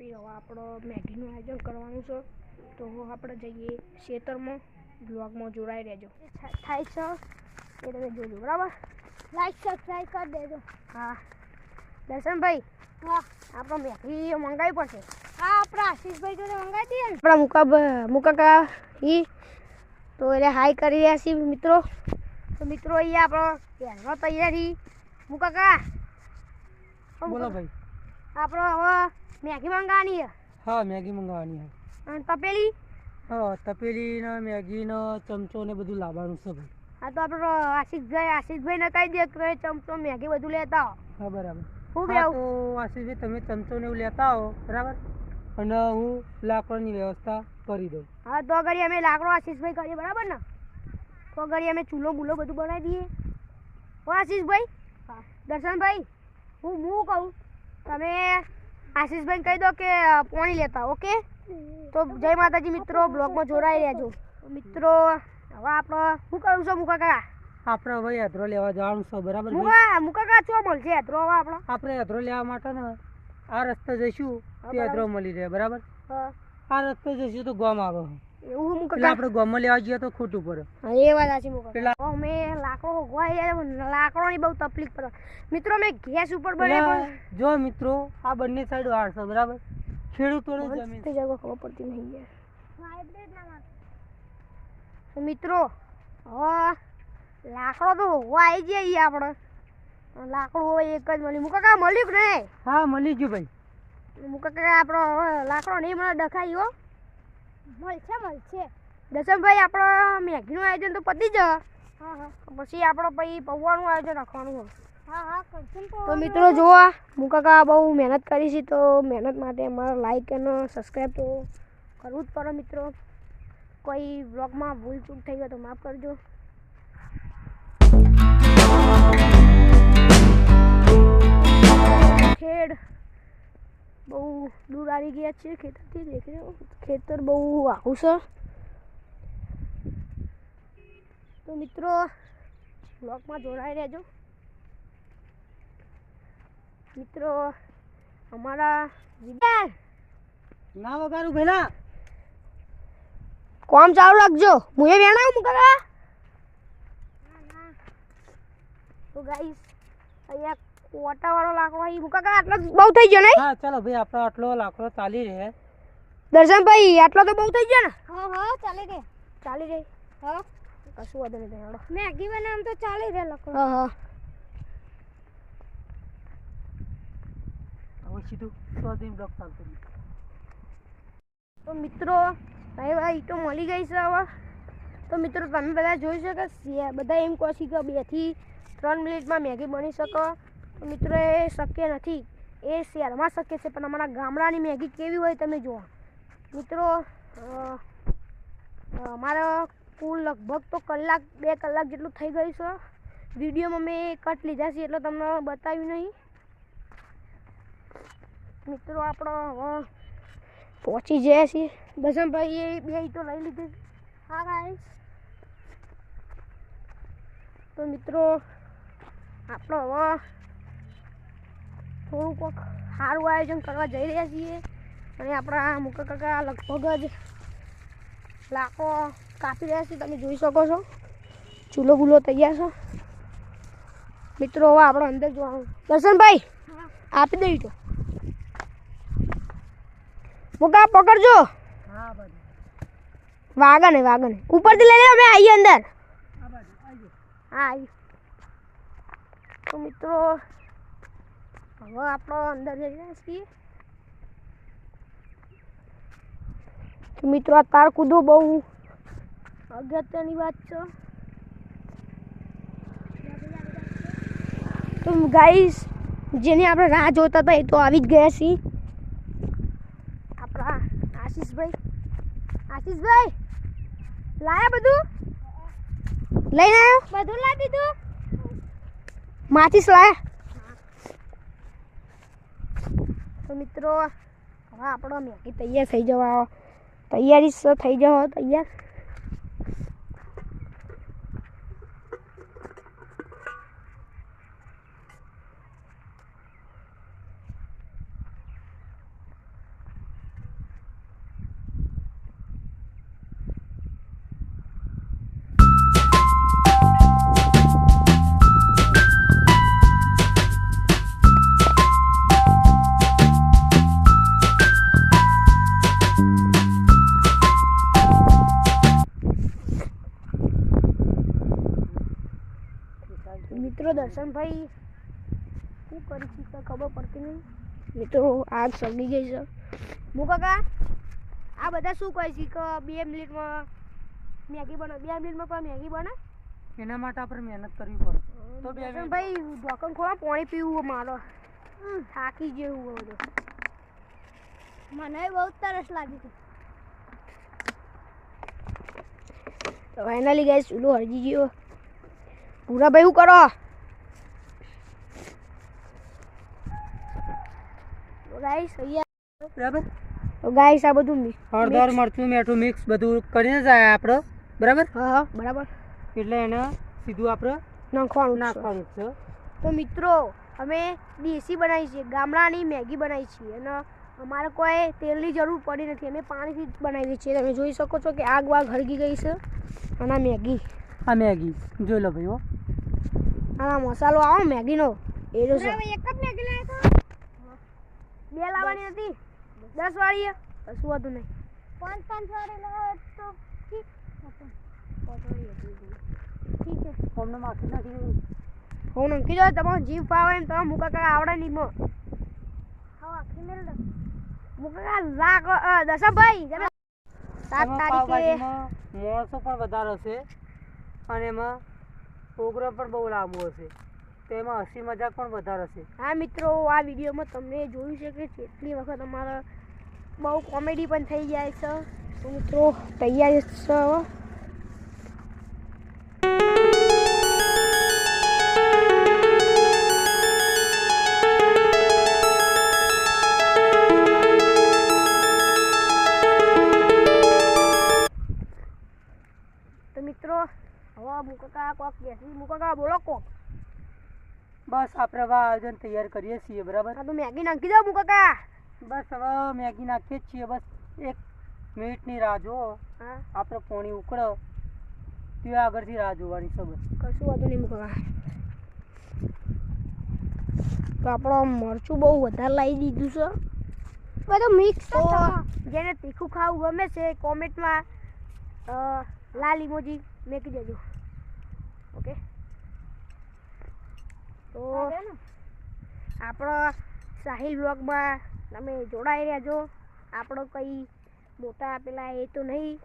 પછી હવે આપણો મેગીનું આયોજન કરવાનું છે. તો આપણે જઈએ ખેતરમાં બ્લોગમાં જોડાઈ રહેજો. થાય છે. એ તમે જોજો બરાબર. લાઈક સબસ્ક્રાઈબ કરી દેજો. હા. દર્શનભાઈ હા. આપણે મેગી મંગાવી પડશે. હા આપણા આશીષભાઈ જોડે મંગાવી દઈએ ને. આપણા મુકા મુકાકા ઈ તો એટલે હાઈ કરી રહ્યા છીએ મિત્રો. તો મિત્રો અહીંયા આપણો પહેરવા તૈયારી મુકાકા. બોલો ભાઈ. આપણો હવે મેગી મંગાવવાની છે? હા મેગી મંગાવવાની અને તપેલી? હા તપેલી ને મેગી ને ચમચો ને બધું લાવવાનું છે ભાઈ. હા તો આપણો આશિષભાઈ આશિષભાઈ ને કહી દે કે ચમચો મેગી બધું લેતા આવો. હા બરાબર. હું કે કેવું તો આશીષભાઈ તમે ચમચો ને એવું લેતા આવો બરાબર? અને હું લાકડાની વ્યવસ્થા કરી દઉં. હા તો આગળ અમે લાકડો આશીષભાઈ કરીએ બરાબર ને? તો આગળ અમે ચૂલો બૂલો બધું બનાવી દઈએ. હો આશીષભાઈ? હા. દર્શનભાઈ હું હું કહું? તમે આશીષભાઈને કહી દો કે પોણી લેતા ઓકે? તો જય માતાજી મિત્રો બ્લોગમાં જોડાઈ રહેજો. મિત્રો હવે આપણે શું કરું છું મુકા કાકા? આપણે હવે યાત્રો લેવા જવાનું છે બરાબર મુકા કાકા ચો મળશે હેતરો હવે આપણે? આપણે યાત્રો લેવા માટે ને આ રસ્તે જઈશું તે યાત્રો મળી રહે બરાબર? આ રસ્તે જઈશું તો ગોમ આવે. એવું એટલે કાકા આપણે ગોમમાં લેવા જઈએ તો ખોટું પડે. હા એ વાત સાચી મુકા. પેલા- મે લાકડો યાર લાકડોની બહુ તકલીફ પડે. મિત્રો મેં ગેસ ઉપર બને પણ જો મિત્રો આ બંને સાઈડ વાળ છે બરાબર? ખેડૂતોને જમીન. તે જગ્યા ખબર પડતી નહીં યાર. મિત્રો હવે લાકડો તો હોવા આવી જઈએ આપણે. લાકડું હોય એક જ મળ્યું. મુકા કાકા મળ્યું કે નહીં? હા મળી ગયું ભાઈ. મુકા કાકા આપણો લાકડો નહીં મળે ડખાઈ ગયો મળશે મળશે. દસમભાઈ આપણો મેગીનું આયોજન તો પતી જ હા હા. પછી આપણો પછી પૌવાનું આયોજન રાખવાનું હા હા તો મિત્રો જુઓ હું કાકા બહુ મહેનત કરી છે તો મહેનત માટે અમારે લાઈક અને સબસ્ક્રાઈબ તો કરવું જ પડે મિત્રો. કોઈ બ્લોગમાં ભૂલ ચૂક થઈ હોય તો માફ કરજો. ખેડ. બહુ દૂર આવી ગયા છે ખેતરથી દેખી ખેતર બહુ આવું છે. તો મિત્રો બ્લોગમાં જોડાઈ રહેજો. મિત્રો અમારા વિદ્યા ના વગાડું ભેલા. કોમ ચાલુ રાખજો. હું એ વેણાવું મુકા તો ગાઈસ અહીંયા કોટા વાળો લાકડો અહીં મુકા કા? આટલો બહુ થઈ ગયો ને હા ચાલો ભાઈ આપણો આટલો લાકડો ચાલી રહે. દર્શન ભાઈ આટલો તો બહુ થઈ ગયો ને? હા હા ચાલે રે ચાલી રહી? હા. કશું વાંધો નહીં હેડો મેગી બનાવવાનું તો ચાલી રહે લાકડો. હા હા. હવે સીધું દિન બ્લોક ચાલતું તો મિત્રો ભાઈ ભાઈ તો મળી ગઈ છે હવે. તો મિત્રો તમે બધા જોઈ શકો બધા એમ કહો છો કે બેથી ત્રણ મિનિટમાં મેગી બની શકો. મિત્રો, એ શક્ય નથી. એ શહેરમાં શક્ય છે, પણ અમારા ગામડાની મેગી કેવી હોય તમે જુઓ. મિત્રો અમારા કુલ લગભગ તો કલાક, બે કલાક જેટલું થઈ ગયું છે. વિડીયોમાં મેં કટ લીધા છે, એટલે તમને બતાવ્યું નહીં. મિત્રો, આપણો પહોંચી જાય છે બસનભાઈ એ બે તો લઈ લીધી. હા ભાઈ તો મિત્રો, આપણો હવે થોડુંક કોક સારું આયોજન કરવા જઈ રહ્યા છીએ. અને આપણા મુકા કાકા લગભગ જ લાકો કાપી રહ્યા છે. તમે જોઈ શકો છો. ચૂલો બુલો તૈયાર છો. મિત્રો હવે આપણે અંદર જોવાનું. દર્શનભાઈ આપી દઈ તો. મુકા પકડજો. હા બાજુ વાગા ને વાગા ને ઉપરથી લઈ લે અમે આવીએ અંદર. હા આવી તો મિત્રો હવે આપણો અંદર જઈ રહ્યા છીએ. તો મિત્રો આ તાર કૂદો બહુ. અગત્યની વાત છે. તો ગાઈસ જેને આપણે રાહ જોતા હતા એ તો આવી જ ગયા છીએ. આપણા આશીષભાઈ. આશીષભાઈ લાયા બધું? લઈને આવ્યો બધું લાવી દીધું. માચીસ લાયા? તો મિત્રો હવે આપણો મેગી તૈયાર થઈ જવા તૈયારી થઈ જવા તૈયાર. મિત્રો દર્શનભાઈ શું કરી છે ખબર પડતી નહીં. મિત્રો આગ સળગી ગઈ છે. હું કાકા આ બધા શું કહે છે કે બે મિનિટમાં મેગી બને? બે મિનિટમાં કોઈ મેગી બને? એના માટે આપણે મહેનત કરવી પડે. તો બે ભાઈ ઢોકણ ખોલા પાણી પીવું મારો. થાકી જેવું બધું મને બહુ તરસ લાગી છે તો ફાઇનલી ગાઈસ ચૂલો હરજી ગયો. પૂરા ભાઈ શું કરો? ગાઈસ અહીંયા બરાબર? તો ગાઈસ આ બધું હળદર મરચું મીઠું મિક્સ બધું કરીને જાય આપણે બરાબર? હા હા બરાબર. એટલે એને સીધું આપણે નાખવાનું નાખવાનું છે. તો મિત્રો અમે દેશી બનાવી છીએ ગામડાની મેગી બનાવી છીએ. અને અમારે કોઈ તેલની જરૂર પડી નથી. અમે પાણીથી જ બનાવીએ છીએ. તમે જોઈ શકો છો કે આગ વાગ હળગી ગઈ છે. અને આ મેગી. આ મેગી. જોઈ લો ભાઈ હો. આ મસાલો આવો મેગીનો. એ જો છે એક જ મેગી લાવ્યો બે લાવવાની હતી. દસ વાળી કશું હતું નહીં. પાંચ પાંચ વાળી લાવ્યો તો ઠીક. ઠીક છે. અમને માખી નાખી દીધું. હું નંખી દો તમારો જીવ પાવે એમ. તમે મુકા કાકા આવડે નહીં મો. હા આખી મેળ દો. મુકા કાકા લાખ અ, દશમભાઈ તમે સાત તારીખે પાવભાજીમાં પણ વધારે હશે. અને એમાં પ્રોગ્રામ પણ બહુ લાંબો હશે. તો એમાં હસી મજાક પણ વધારે હશે. હા મિત્રો, આ વિડીયોમાં તમને જોયું છે કે કેટલી વખત અમારા બહુ કોમેડી પણ થઈ જાય છે. તો મિત્રો, તૈયાર છે? તો મિત્રો, હવે મુકાકા કોક બેસી. મુકાકા, બોલો કોક. બસ આપણે હવે આયોજન તૈયાર કરીએ છીએ બરાબર? હા તો મેગી નાખી દઉં મુકાકા બસ હવે મેગી નાખીએ છીએ બસ એક મિનિટની રાહ જુઓ. હા. આપણે પોણી ઉકળો. ત્યાં આગળથી રાહ જોવાની છે બસ. કશું વાંધો નહીં મૂકવા તો આપણો મરચું બહુ વધારે લાવી દીધું છે. બધું મિક્સ તો જેને તીખું ખાવું ગમે છે કોમેન્ટમાં લાલ ઇમોજી મેકી દેજો. ઓકે? તો આપણો સાહિલ બ્લોગમાં તમે જોડાઈ રહેજો આપણો કંઈ મોટા પેલા એ તો નહીં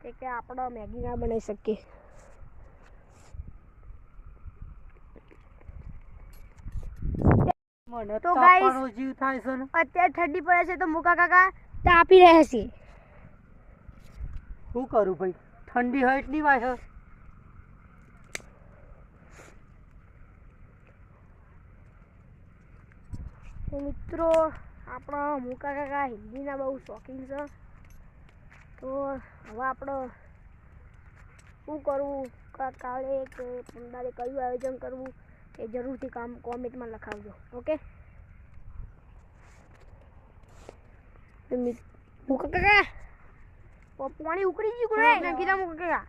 કે કે આપણો મેગી ના બનાવી શકીએ. તો જીવ થાય છે અત્યારે ઠંડી પડે છે તો મુકા કાકા તાપી રહ્યા છે શું કરું ભાઈ? ઠંડી હોય એટલી વાય તો મિત્રો આપણા મુકા કાકા હિન્દીના બહુ શોખીન છે. તો હવે આપણે શું કરવું? કાલે કે પંદારે કયું આયોજન કરવું એ જરૂરથી કામ કોમેન્ટમાં લખાવજો ઓકે? મુકા કાકા. પાણી ઉકળી ગયું કોને નાખી દા મુકા કાકા.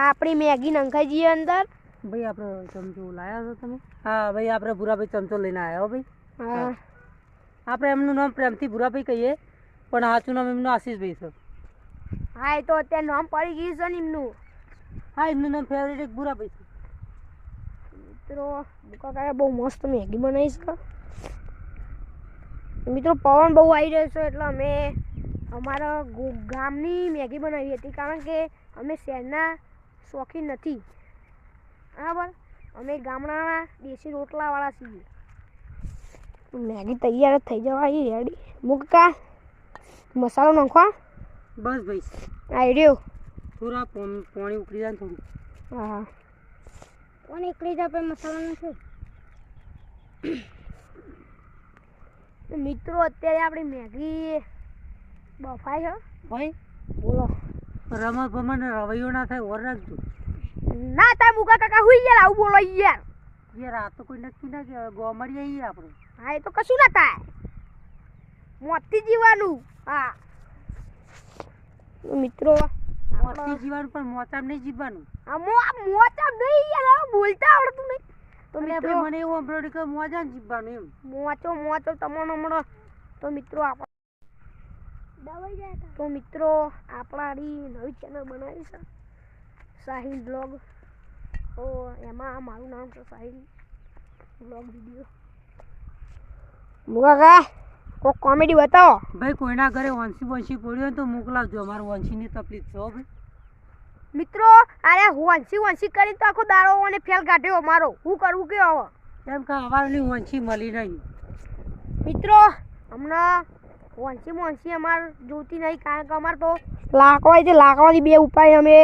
આપણી મેગી નંખાઈ જઈએ અંદર. ભાઈ આપણે ચમચો લાયા છો તમે? હા ભાઈ આપણે ભૂરાભાઈ ચમચો લઈને આવ્યા હો ભાઈ. હા. આપણે એમનું નામ પ્રેમથી ભૂરાભાઈ કહીએ પણ સાચું નામ એમનું આશીષભાઈ છે. હા એ તો અત્યારે નામ પડી ગયું છે ને એમનું. હા એમનું નામ ફેવરેટ એક ભૂરાભાઈ છે. મિત્રો બુકા કાકા બહુ મસ્ત મેગી બનાવી છે. મિત્રો પવન બહુ આવી રહ્યો છે એટલે અમે અમારા ગામની મેગી બનાવી હતી કારણ કે અમે શહેરના શોખીન નથી. બરાબર? અમે ગામડાના દેશી રોટલાવાળા છીએ. મેગી તૈયાર જ થઈ જવા આવી રેડી મૂકા મસાલો નાખવા બસ ભાઈ. આવી રહ્યો? થોડા પાણી ઉકળી જાય થોડું. હા કોણ એકલી જ આપણે મસાલો નથી. મિત્રો અત્યારે આપણી મેગી બફાઈ છે. ભાઈ બોલો. રમત ભમણ રવૈયો ના થાય ઓર રાખજો. ના તા મુકા કાકા હુઈ યાર આવું બોલો યાર યાર આ તો કોઈ નક્કી ના કહેવાય ગોમડી આવીએ આપણે. હા એ તો કશું ના થાય. મોતી જીવાનું. હા. મિત્રો મોતી જીવાનું પણ મોતામ નહીં જીવવાનું. આ મો આ મોચા નહીં યાર બોલતા આવડતું નહીં. તો મિત્રો મને એવું અમરોડી કે મોજા ને જીવવાનું એમ. મોચો મોચો તમને હમણાં. તો મિત્રો આપણે તો તો મિત્રો આપણાની નવી ચેનલ બનાવી છે. સાહિલ બ્લોગ. તો એમાં મારું નામ છે સાહિલ બ્લોગ વીડિયો. મુકાકા કોક કોમેડી બતાવો. ભાઈ કોઈના ઘરે વંશી વંશી પડ્યો તો મોકલાવજો. અમારે વંશીની તકલીફ છો ભાઈ. મિત્રો અરે વંશી વંશી કરી તો આખો દારો અને ફેલ કાઢ્યો મારો. હું કરવું કે હવે? કેમ કે અમારની વંશી મળી નહીં. મિત્રો હમણાં વંશી વંશી અમાર જોતી નહીં કારણ કે અમારે તો લાકડા છે લાકડાની બે ઉપાય અમે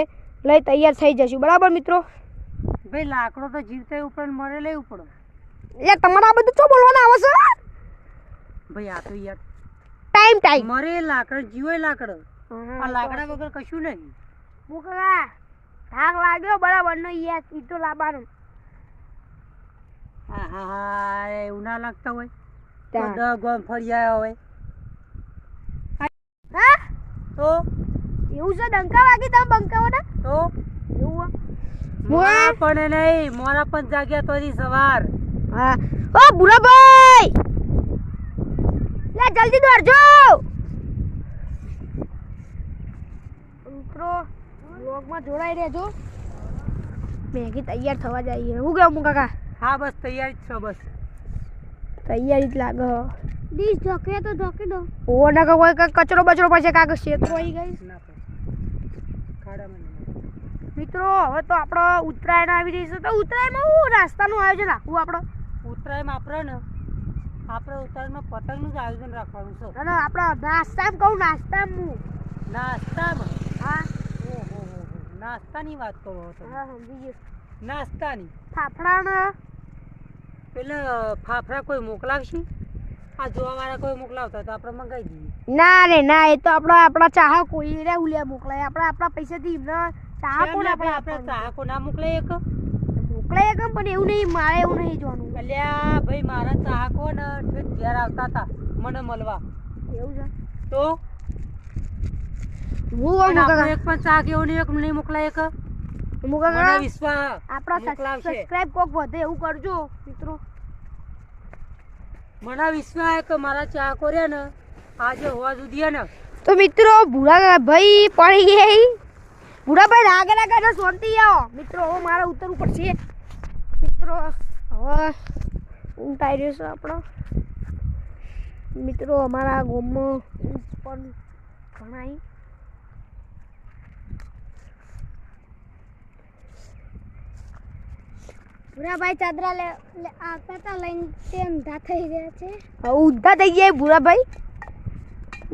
લઈ તૈયાર થઈ જશું. બરાબર મિત્રો? ભાઈ લાકડો તો જીવતા ઉપર મરે લેવું પડે એટલે તમારે આ બધું શું બોલવાનું આવે છે? ભાઈ આ તો યાર ટાઈમ ટાઈમ મરે લાકડ જીવે લાકડ. આ લાકડા વગર કશું નહીં. મુકવા થાક લાગ્યો બરાબર. નો યાર ઈટો લાબાનો હા હા હા એવું ના લાગતા હોય. તો. ગોમ ફરી આવ્યા હોય. હા? તો? એવું છે? ડંકા વાગી તમે બંકાવો ને તો? એવું મોરા પણ નહીં મોરા પણ જાગ્યા તો સવાર. હા. ઓ ભૂરાભાઈ લે જલ્દી દોડજો! મિત્રો વ્લોગમાં જોડાઈ રહેજો. મેગી તૈયાર થવા જઈએ હું કેવું કાકા? હા બસ તૈયારી જ છો બસ. તૈયારી જ લાગે. ડીશ ઢોકે તો ઢોકી દો. ઓ ના કોઈ કચરો બચરો પછી કાગળ શેતરો આવી ગઈ. ભાઈ. મિત્રો હવે તો આપણે ઉત્તરાયણ આવી રહી છે. તો ઉત્તરાયણમાં હું નાસ્તાનું આયોજન રાખવું આપણે ઉત્તરાયણમાં આપણે ને આપણે ઉત્તરાયણમાં પતંગનું જ આયોજન રાખવાનું છે. અને આપણે નાસ્તામાં કહું નાસ્તામાં. હું નાસ્તામાં? હા. ઓહો હો હો. નાસ્તાની વાત કરો તો. હા સમજી નાસ્તાની? ફાફડાના? પેલા ફાફડા કોઈ મોકલાવશે? આ જોવાવાળા કોઈ મોકલાવતા તો આપણે મંગાવી દઈએ. ના રે ના એ તો આપણા આપણા ચાહક કોઈ રે ઉલિયા મોકલાય. આપણે આપણા પૈસાથી એમને ચાહકો ને આપણે આપણા ચાહકો ના મોકલે એક. મોકલે એક પણ એવું નહીં મારે એવું નહીં જોવાનું. અલ્યા ભાઈ મારા ચાહકો ને ઘેર આવતા હતા મને મળવા. એવું છે? તો? હું એક પણ ચાહક એવો નહીં એક નહીં મોકલાય એક. આપણા. સબસ્ક્રાઇબ કોક વધે એવું કરજો મિત્રો. મને વિશ્વાસ કે મારા ચા કોર્યા ને, આજે હોવા સુધી ને. તો મિત્રો, ભૂરા ભાઈ પડી ગઈ. ભૂરા ભાઈ રાગે ને શાંતિ આવો. મિત્રો, હવે મારે ઉતરવું પડશે. મિત્રો, હવે આવી રહ્યો છે આપણો. મિત્રો, અમારા ગામમાં પણ ઘણા ભૂરાભાઈ ચાદરા લે લે આવતા હતા લઈને તે ઊંધા થઈ ગયા છે. ઊંધા થઈ ગયા ભૂરાભાઈ?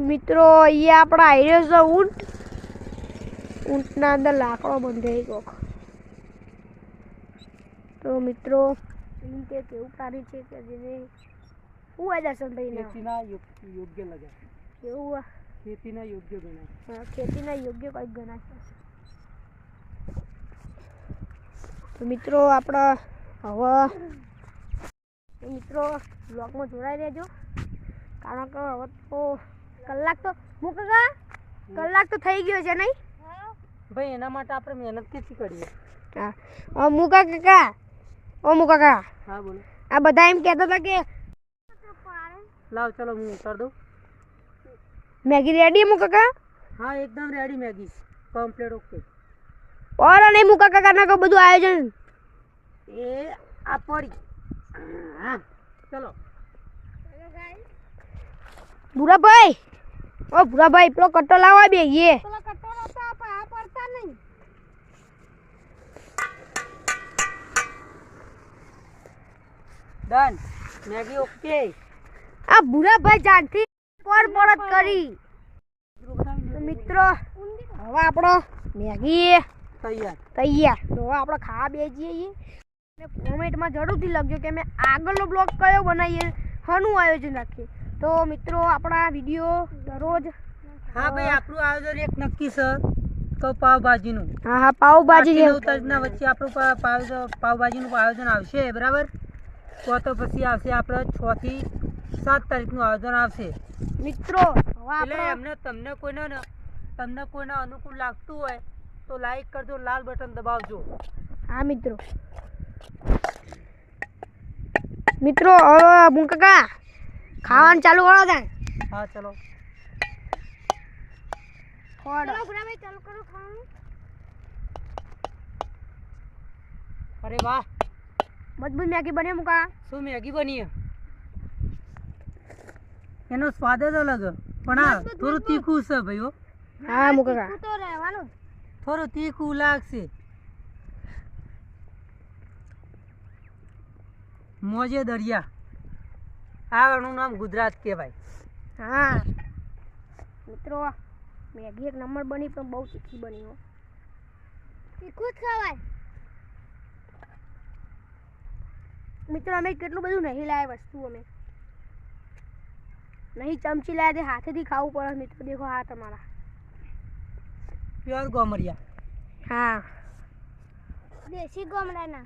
મિત્રો અહીંયા આપણા રહ્યો છે ઊંટ. ઊંટના અંદર લાકડો બંધાઈ ગયો. તો મિત્રો તે કેવું કાર્ય છે કે જેને હું ના ખેતીના યોગ્ય લગાય એવું ખેતીના યોગ્ય ગણાય. ખેતીના યોગ્ય કંઈક ગણાય છે તો મિત્રો આપણા હવે મિત્રો બ્લોગમાં જોડાઈ રહેજો. કારણ કે હવે તો કલાક તો હું કાકા કલાક તો થઈ ગયો છે નહીં? ભાઈ એના માટે આપણે મહેનત કેટલી કરીએ? હા. હવે મુકા કાકા? ઓ મુકા કાકા? હા બોલો. આ બધા એમ કહેતા હતા કે લાવ ચલો હું ઉતાર દઉં. મેગી રેડી મુકા કાકા? હા એકદમ ready Maggi. Complete okay or નહીં મુકા કાકા ના બધું આયોજન. એ આ પડી હા. ચલો. ભૂરાભાઈ! ઓ ભૂરાભાઈ પેલો કટ્ટો લાવવા બે પેલા આ પડતા નહીં. ડન મેગી ઓકે આ ભૂરાભાઈ જાનથી પર પરત કરી. મિત્ર મિત્રો હવે આપણો મેગી. તૈયાર. તૈયાર. તો આપણે ખાવા બેસીએ કોમેન્ટમાં જરૂરથી લખજો કે અમે આગળનો બ્લોગ કયો બનાવીએ હનું આયોજન રાખીએ. તો મિત્રો આપણા વીડિયો દરરોજ હા ભાઈ આપણું આયોજન એક નક્કી છે તો પાવભાજીનું. હા હા પાવભાજી તારીખના વચ્ચે આપણું પાવ પાવભાજીનું આયોજન આવશે બરાબર? તો તો પછી આવશે આપણે છ થી સાત તારીખનું આયોજન આવશે. મિત્રો હવે આપણે એમને તમને કોઈને તમને કોઈને અનુકૂળ લાગતું હોય તો લાઈક કરજો લાલ બટન દબાવજો. હા મિત્રો. મિત્રો હવે હું કાકા ખાવાનું ચાલુ કરો ત્યાં હા ચલો. ખોડો ચલો ભૂરાભાઈ ચાલુ કરો ખાવાનું. અરે વાહ. મજબૂત મેગી બની મુકા શું મેગી બની એનો સ્વાદ જ અલગ પણ આ થોડું તીખું છે ભાઈઓ હા. મુકા તો રહેવાનું. થોડું તીખું લાગશે. મોજે દરિયા. આનું નામ ગુજરાત કહેવાય. હા. મિત્રો મેગી એક નંબર બની પણ બહુ તીખી બની હો. તીખું જ ખવાય. મિત્રો અમે કેટલું બધું નહીં લાવ્યા વસ્તુ અમે. નહીં ચમચી લાવ્યા તે હાથેથી ખાવું પડે મિત્રો. દેખો હા તમારા. પ્યોર ગોમરિયા. હા. દેશી ગોમડાના.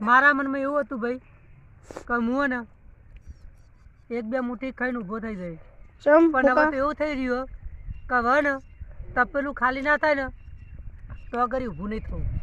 મારા મનમાં એવું હતું ભાઈ કે હું હે ને એક બે મુઠ્ઠી ખાઈને ઊભો થઈ જાય ચમ પણ હવે તો એવું થઈ રહ્યું કે હવે ને તપેલું ખાલી ના થાય ને તો કરી ઊભું નહીં થવું.